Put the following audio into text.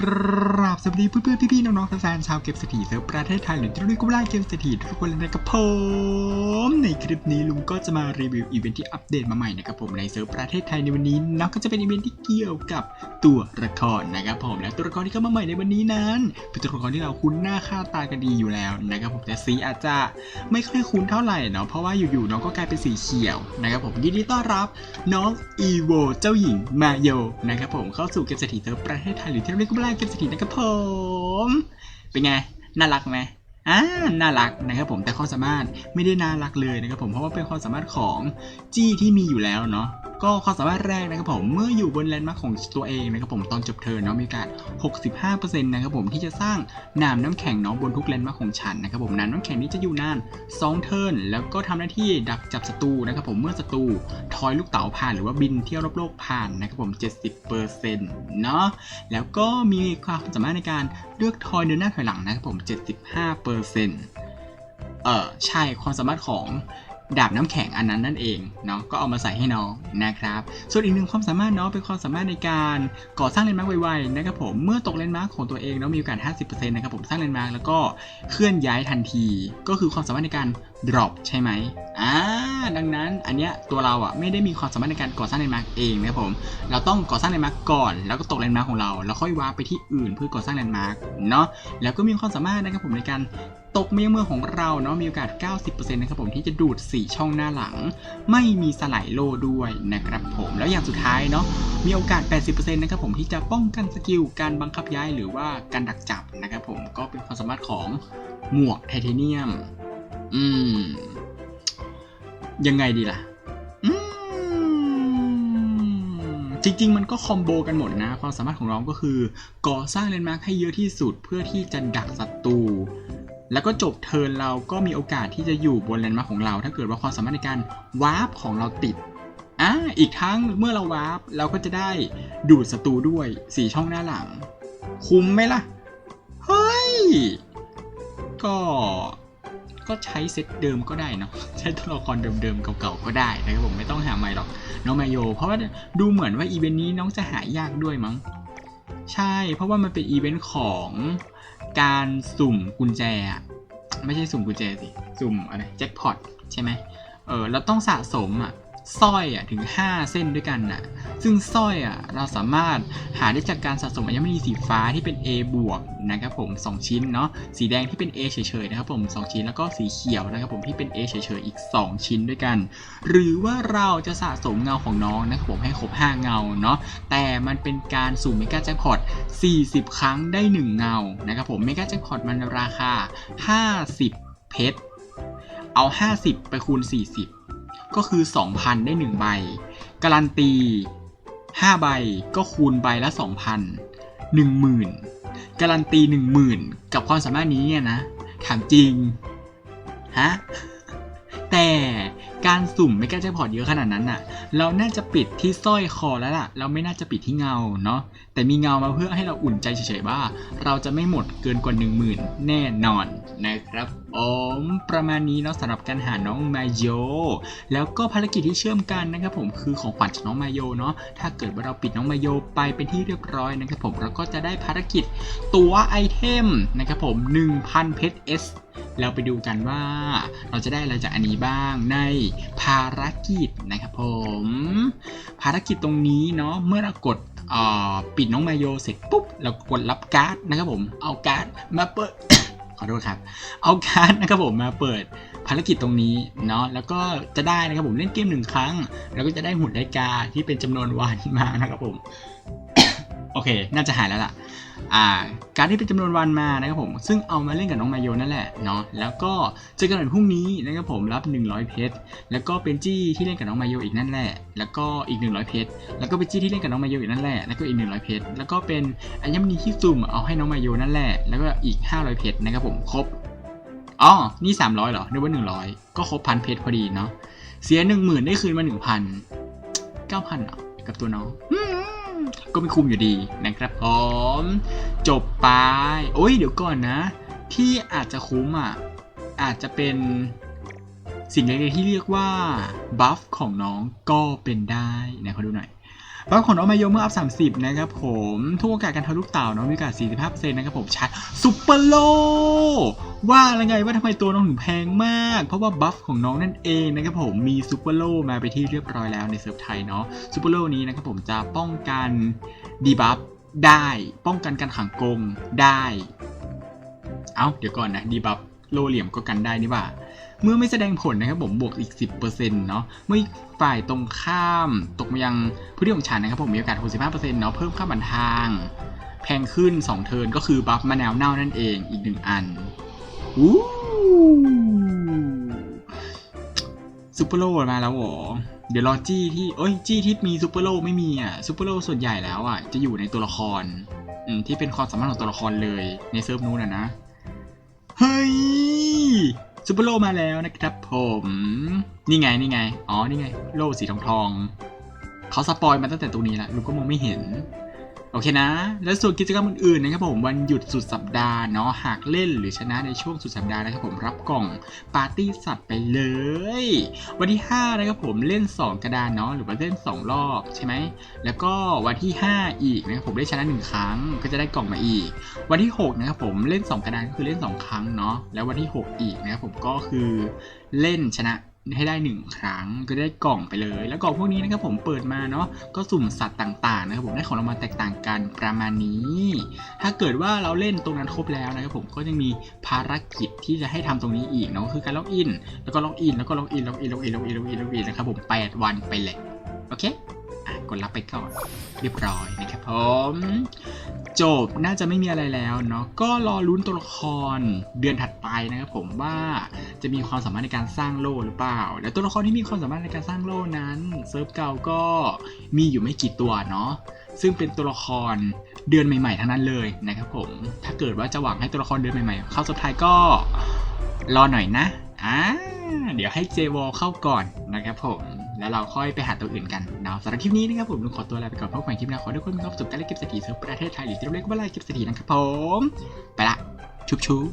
กราบส วัสดีเพื่อนๆพี่ๆน้องๆแฟนๆชาวเก็บสถีเซิร์ฟประเทศไทยหรือที่เรียกว่าเก็บสถีทุกคนเลยนะครับผมในคลิปนี้ลุงก็จะมารีวิวอีเวนท์ที่อัปเดตมาใหม่นะครับผมในเซิร์ฟประเทศไทยในวันนี้นะก็จะเป็นอีเวนท์ที่เกี่ยวกับตัวละครนะครับผมและตัวละครที่เข้ามาใหม่ในวันนี้นั้นเป็นตัวละครที่เราคุ้นหน้าค่าตากันดีอยู่แล้วนะครับผมแต่สีอาจจะไม่ค่อยคุ้นเท่าไหร่เนาะเพราะว่าอยู่ๆน้องก็กลายเป็นสีเขียวนะครับผมยินดีต้อนรับน้องอีโวเจ้าหญิงมาโยนะครับผมเข้าสู่เกมเศรษฐีเซิร์ฟประเทศไทยหรือที่เรียกว่าเกมเศรษฐีนะครับผมเป็นไง น่ารักไหมอ่าน่ารักนะครับผมแต่ความสามารถไม่ได้น่ารักเลยนะครับผมเพราะว่าเป็นความสามารถของจี้ที่มีอยู่แล้วเนาะ ก็ความสามารถแรกนะครับผมเมื่ออยู่บนแลนด์มาร์คของตัวเองนะครับผมตอนจบเทิร์นเนาะมีโอกาส65%นะครับผมที่จะสร้างน้ำน้ำแข็งเนาะบนทุกแลนด์มาร์คของฉันนะครับผมน้ำน้ำแข็งนี้จะอยู่นาน 2 เทิร์นแล้วก็ทำหน้าที่ดักจับศัตรูนะครับผมเมื่อศัตรูทอยลูกเต๋าผ่านหรือว่าบินเที่ยวรอบโลกผ่านนะครับผม 70%เนาะแล้วก็มีความสามารถในการเลือกทอยเดินหน้าถอยหลังนะครับผม 75%เออใช่ความสามารถของ ดาบน้ำแข็งอันนั้นนั่นเองเนาะก็เอามาใส่ให้น้องนะครับ ส่วนอีกหนึ่งความสามารถเนาะเป็นความสามารถในการก่อสร้างเลนด์มาร์กไวๆนะครับผมเมื่อตกเลนด์มาร์กของตัวเองเนาะมีโอกาส 50%นะครับผมสร้างเลนด์มาร์กแล้วก็เคลื่อนย้ายทันที ก็คือความสามารถในการ drop ใช่ไหมอ่าดังนั้นอันเนี้ยตัวเราอะไม่ได้มีความสามารถในการก่อสร้างเลนด์มาร์กเองนะครับผม เราต้องก่อสร้างเลนด์มาร์กก่อน แล้วก็ตกเลนด์มาร์กของเรา แล้วค่อยวาร์ปไปที่อื่นเพื่อก่อสร้างเลนด์มาร์กเนาะ แล้วก็มีความสามารถนะครับผมในการตกเมยเมืองของเราเนาะมีโอกาส 90%นะครับผมที่จะดูด 4 ช่องหน้าหลัง ไม่มีสไลด์โลด้วยนะครับผมแล้วอย่างสุดท้ายเนาะมีโอกาส 80%นะครับผมที่จะป้องกันสกิลการบังคับย้ายหรือว่าการดักจับนะครับผมก็เป็นความสามารถของหมวกไทเทเนียม อืม ยังไงดีล่ะ อืม จริง ๆ มันก็คอมโบกันหมดนะ ความสามารถของน้องก็คือ ก่อสร้างเลนมาร์คให้เยอะที่สุดเพื่อที่จะดักศัตรูแล้วก็จบเทิร์นเราก็มีโอกาสที่จะอยู่บนแลนมาร์ของเรา ถ้าเกิดว่าความสามารถในการวาร์ปของเราติดอ่าอีกทั้งเมื่อเราวาร์ปเราก็จะได้ดูดศัตรูด้วยสี่ช่องหน้าหลัง คุ้มไหมล่ะ เฮ้ย ก็ ก็ใช้เซตเดิมก็ได้เนาะใช้ตัวละครเดิมๆเก่าๆก็ได้นะครับผมไม่ต้องหาใหม่หรอกน้องมาโย เพราะว่าดูเหมือนว่าอีเวนต์นี้น้องจะหายากด้วยมั้งใช่ เพราะว่ามันเป็นอีเวนต์ของการสุ่มกุญแจอะไม่ใช่สุ่มกุญแจสิ สุ่มอะไรแจ็คพอตใช่ไหมเออเราต้องสะสมอะ สร้อยอะถึง 5 เส้นด้วยกันน่ะ ซึ่งสร้อยอะเราสามารถหาได้จากการสะสมอัญมณีสีฟ้าที่เป็น A บวกนะครับผม 2 ชิ้นเนาะ สีแดงที่เป็น A เฉยๆนะครับผม 2 ชิ้น แล้วก็สีเขียวนะครับผมที่เป็น A เฉยๆอีก 2 ชิ้นด้วยกัน หรือว่าเราจะสะสมเงาของน้องนะครับผมให้ครบ 5 เงาเนาะ แต่มันเป็นการสุ่มเมกาแจ็คพอต 40 ครั้งได้ 1 เงา นะครับผมเมกาแจ็คพอตมันราคา 50 เพชร เอา 50 ไปคูณ 40 ก็คือ 2,000 ได้ 1 ใบ การันตี 5 ใบก็คูณใบละ 2,000 10,000 การันตี 10,000 กับความสามารถนี้เนี่ยนะ ถามจริง ฮะ แต่ การสุ่มไม่กล้าแจ็คพอตเยอะขนาดนั้นน่ะ เราน่าจะปิดที่สร้อยคอแล้วล่ะ เราไม่น่าจะปิดที่เงาเนาะ แต่มีเงามาเพื่อให้เราอุ่นใจเฉยๆว่า เราจะไม่หมดเกินกว่า 10,000 แน่นอนนะครับผมประมาณนี้เนาะสำหรับการหาน้องมาโย แล้วก็ภารกิจที่เชื่อมกันนะครับผมคือของขวัญจากน้องมาโยเนาะถ้าเกิดว่าเราปิดน้องมาโยไปเป็นที่เรียบร้อยนะครับผมเราก็จะได้ภารกิจตัวไอเทมนะครับผม 1,000 เพชร S เราไปดูกันว่าเราจะได้อะไรจากอันนี้บ้างในภารกิจนะครับผม ภารกิจตรงนี้เนาะเมื่อเรากดปิดน้องมาโยเสร็จปุ๊บเรากดรับการ์ดนะครับผมเอาการ์ดมาเปิดขอโทษครับ เอาการ์ดนะครับผมมาเปิดภารกิจตรงนี้เนาะแล้วก็จะได้นะครับผมเล่นเกมหนึ่งครั้ง แล้วก็จะได้หุ่นไดกาที่เป็นจำนวนวันมานะครับผม โอเค น่าจะหายแล้วล่ะ อ่า การที่เป็นจำนวนวันมานะครับผม ซึ่งเอามาเล่นกับน้องมาโยนั่นแหละเนาะ แล้วก็เจอกันวันพรุ่งนี้นะครับผมรับ 100 เพชร แล้วก็เป็นจี้ที่เล่นกับน้องมาโยอีกนั่นแหละ แล้วก็อีก 100 เพชร แล้วก็เป็นจี้ที่เล่นกับน้องมาโยอีกนั่นแหละ แล้วก็อีก 100 เพชร แล้วก็เป็นอัญมณีที่ซุ่มเอาให้น้องมาโยนั่นแหละ แล้วก็อีก 500 เพชรนะครับผม ครบ อ๋อ นี่ 300เหรอ นึกว่า 100 ก็ครบพันเพชรพอดีเนาะ เสีย 10,000 ได้คืนมา 1,000 9,000เหรอกับตัวน้องอืม ก็ไม่คุ้มอยู่ดีนะครับผมจบไปโอ้ยเดี๋ยวก่อนนะ ที่อาจจะคุ้มอะอาจจะเป็นสิ่งเล็กๆที่เรียกว่าบัฟของน้องก็เป็นได้นะขอดูหน่อย บัฟขน้องมาโยเมื่ออัพ 30 นะครับผมทุกโอกาสการทะลุเต่าน้องมีโอกาส45%นะครับผมชัดซุปเปอร์โล ว่าอะไรไงว่าทำไมตัวน้องถึงแพงมาก เพราะว่าบัฟของน้องนั่นเองนะครับผมมีซูเปอร์โลมาไปที่เรียบร้อยแล้วในเซิร์ฟไทยเนาะซูเปอร์โลนี้นะครับผมจะป้องกันดีบัฟได้ป้องกันการขังกงได้ เอ้าเดี๋ยวก่อนนะดีบัฟโลเหลี่ยมก็กันได้นี่ว่า เมื่อไม่แสดงผลนะครับผมบวกอีก 10%เนาะเมื่อฝ่ายตรงข้ามตกมายังพื้นที่ของฉันนะครับผมมีโอกาส 65%เนาะเพิ่มค่าบันทาง แพงขึ้น 2 เทิร์นก็คือบัฟมะนาวเน่านั่นเองอีก 1 อันอู้ซูเปอร์โลมาแล้วหรอเดี๋ยวรอจี้ที่เอ้ยจี้ที่มีซูเปอร์โลไม่มีอะซูเปอร์โลส่วนใหญ่แล้วอะจะอยู่ในตัวละครที่เป็นความสามารถของตัวละครเลยในเซิร์ฟนู้นนะนะ เฮ้ย ซูเปอร์โลมาแล้วนะครับผม นี่ไงนี่ไง อ๋อ นี่ไง โลสีทองทองเขาสปอยมาตั้งแต่ตรงนี้แล้วลูกก็มองไม่เห็น โอเคนะ แล้วส่วนกิจกรรมอื่นๆนะครับผมวันหยุดสุดสัปดาห์เนาะหากเล่นหรือชนะในช่วงสุดสัปดาห์นะครับผมรับกล่องปาร์ตี้สัตว์ไปเลย วันที่ 5 นะครับผมเล่น 2 กระดานเนาะหรือว่าเล่น 2 รอบใช่ไหมแล้วก็วันที่ 5 อีกนะครับผมได้ชนะ 1 ครั้งก็จะได้กล่องมาอีก วันที่ 6 นะครับผมเล่น 2 กระดานก็คือเล่น 2 ครั้งเนาะแล้ววันที่ 6 อีกนะครับผมก็คือเล่นชนะ ให้ได้ 1 ครั้งก็ได้กล่องไปเลย แล้วกล่องพวกนี้นะครับผมเปิดมาเนาะก็สุ่มสัตว์ต่างๆนะครับผมได้ของรางวัลแตกต่างกันประมาณนี้ ถ้าเกิดว่าเราเล่นตรงนั้นครบแล้วนะครับผมก็ยังมีภารกิจที่จะให้ทำตรงนี้อีกเนาะคือการล็อกอินแล้วก็ล็อกอินแล้วก็ล็อกอินล็อกอินล็อกอินล็อกอินล็อกอินล็อกอินนะครับผม8วันไปเลยโอเคอะ กดรับไปก่อนเรียบร้อยนะครับผมจบน่าจะไม่มีอะไรแล้วเนาะก็รอลุ้นตัวละครเดือนถัดไปนะครับผมว่าจะมีความสามารถในการสร้างโล่หรือเปล่า แล้วตัวละครที่มีความสามารถในการสร้างโล่นั้นเซิร์ฟเก่าก็มีอยู่ไม่กี่ตัวเนาะซึ่งเป็นตัวละครเดือนใหม่ๆทั้งนั้นเลยนะครับผมถ้าเกิดว่าจะหวังให้ตัวละครเดือนใหม่ๆ เข้าสุดท้ายก็รอหน่อยนะอ่าเดี๋ยวให้เจวอเข้าก่อนนะครับผม แล้วเราค่อยไปหาตัวอื่นกันเนาะสำหรับคลิปนี้นะครับผมต้องขอตัวลาไปก่อนพบกันใหม่คลิปหน้าขอให้ทุกคนมีความสุขการเล่นเกมเศรษฐีเซิร์ฟประเทศไทยหรือที่เราเรียกว่าอะไรเกมเศรษฐีนะครับผม ไปละชุบชุบ